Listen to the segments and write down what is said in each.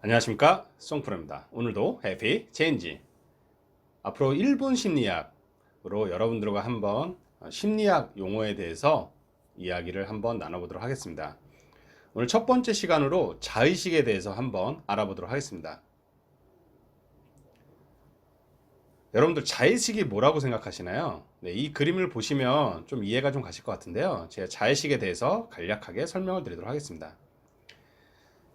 안녕하십니까 송프로입니다. 오늘도 해피 체인지 앞으로 일본 심리학으로 여러분들과 한번 심리학 용어에 대해서 이야기를 한번 나눠보도록 하겠습니다. 오늘 첫 번째 시간으로 자의식에 대해서 한번 알아보도록 하겠습니다. 여러분들 자의식이 뭐라고 생각하시나요? 네, 이 그림을 보시면 좀 이해가 좀 가실 것 같은데요. 제가 자의식에 대해서 간략하게 설명을 드리도록 하겠습니다.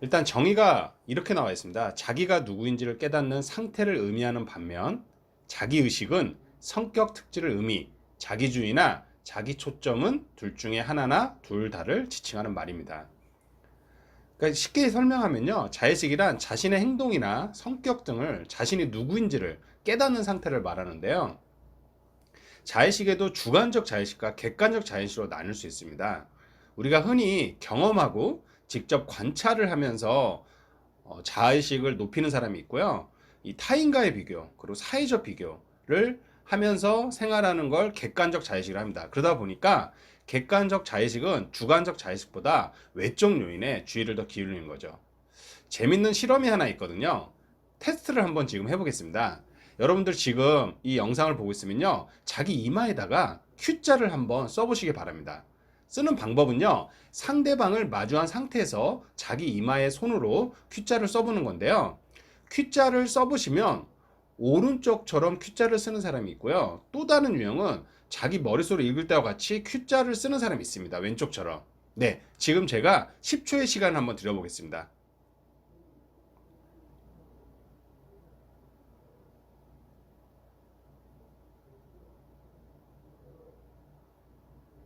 일단 정의가 이렇게 나와 있습니다. 자기가 누구인지를 깨닫는 상태를 의미하는 반면 자기 의식은 성격 특질을 의미, 자기주의나 자기 초점은 둘 중에 하나나 둘 다를 지칭하는 말입니다. 그러니까 쉽게 설명하면요. 자의식이란 자신의 행동이나 성격 등을 자신이 누구인지를 깨닫는 상태를 말하는데요. 자의식에도 주관적 자의식과 객관적 자의식으로 나눌 수 있습니다. 우리가 흔히 경험하고 직접 관찰을 하면서 어, 자의식을 높이는 사람이 있고요. 이 타인과의 비교, 그리고 사회적 비교를 하면서 생활하는 걸 객관적 자의식을 합니다. 그러다 보니까 객관적 자의식은 주관적 자의식보다 외적 요인에 주의를 더 기울이는 거죠. 재밌는 실험이 하나 있거든요. 테스트를 한번 지금 해보겠습니다. 여러분들 지금 이 영상을 보고 있으면요. 자기 이마에다가 Q자를 한번 써보시기 바랍니다. 쓰는 방법은요. 상대방을 마주한 상태에서 자기 이마에 손으로 Q자를 써보는 건데요. Q자를 써보시면 오른쪽처럼 Q자를 쓰는 사람이 있고요. 또 다른 유형은 자기 머릿속으로 읽을 때와 같이 Q자를 쓰는 사람이 있습니다. 왼쪽처럼. 네, 지금 제가 10초의 시간을 한번 드려보겠습니다.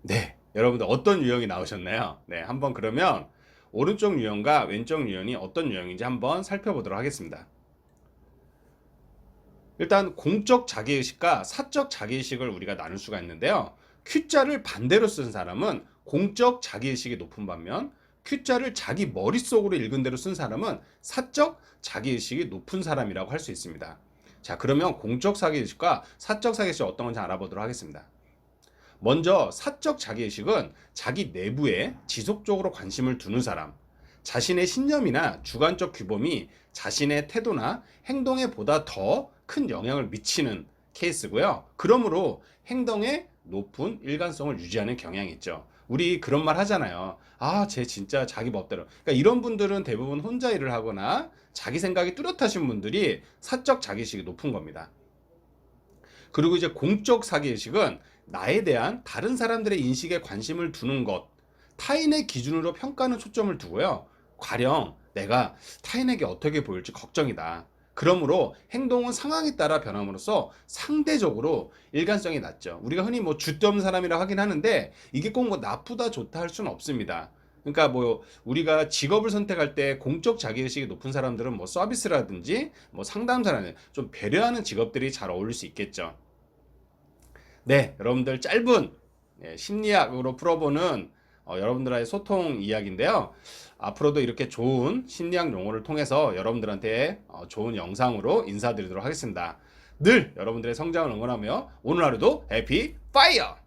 네, 여러분들 어떤 유형이 나오셨나요? 네, 한번 그러면 오른쪽 유형과 왼쪽 유형이 어떤 유형인지 한번 살펴보도록 하겠습니다. 일단 공적 자기의식과 사적 자기의식을 우리가 나눌 수가 있는데요. Q자를 반대로 쓴 사람은 공적 자기의식이 높은 반면 Q자를 자기 머릿속으로 읽은 대로 쓴 사람은 사적 자기의식이 높은 사람이라고 할 수 있습니다. 자, 그러면 공적 자기의식과 사적 자기의식 어떤 건지 알아보도록 하겠습니다. 먼저 사적 자기의식은 자기 내부에 지속적으로 관심을 두는 사람, 자신의 신념이나 주관적 규범이 자신의 태도나 행동에 보다 더 큰 영향을 미치는 케이스고요. 그러므로 행동에 높은 일관성을 유지하는 경향이 있죠. 우리 그런 말 하잖아요. 아, 쟤 진짜 자기 멋대로. 그러니까 이런 분들은 대부분 혼자 일을 하거나 자기 생각이 뚜렷하신 분들이 사적 자기의식이 높은 겁니다. 그리고 이제 공적 사기의식은 나에 대한 다른 사람들의 인식에 관심을 두는 것, 타인의 기준으로 평가하는 초점을 두고요. 가령 내가 타인에게 어떻게 보일지 걱정이다. 그러므로 행동은 상황에 따라 변함으로써 상대적으로 일관성이 낮죠. 우리가 흔히 뭐 없는 사람이라 하긴 하는데 이게 꼭 뭐 나쁘다 좋다 할 수는 없습니다. 그러니까 뭐 우리가 직업을 선택할 때 공적 자기의식이 높은 사람들은 뭐 서비스라든지 뭐 상담사라는 좀 배려하는 직업들이 잘 어울릴 수 있겠죠. 네, 여러분들 짧은 예, 심리학으로 풀어보는 어, 여러분들과의 소통 이야기인데요. 앞으로도 이렇게 좋은 심리학 용어를 통해서 여러분들한테 어, 좋은 영상으로 인사드리도록 하겠습니다. 늘 여러분들의 성장을 응원하며 오늘 하루도 해피 파이어!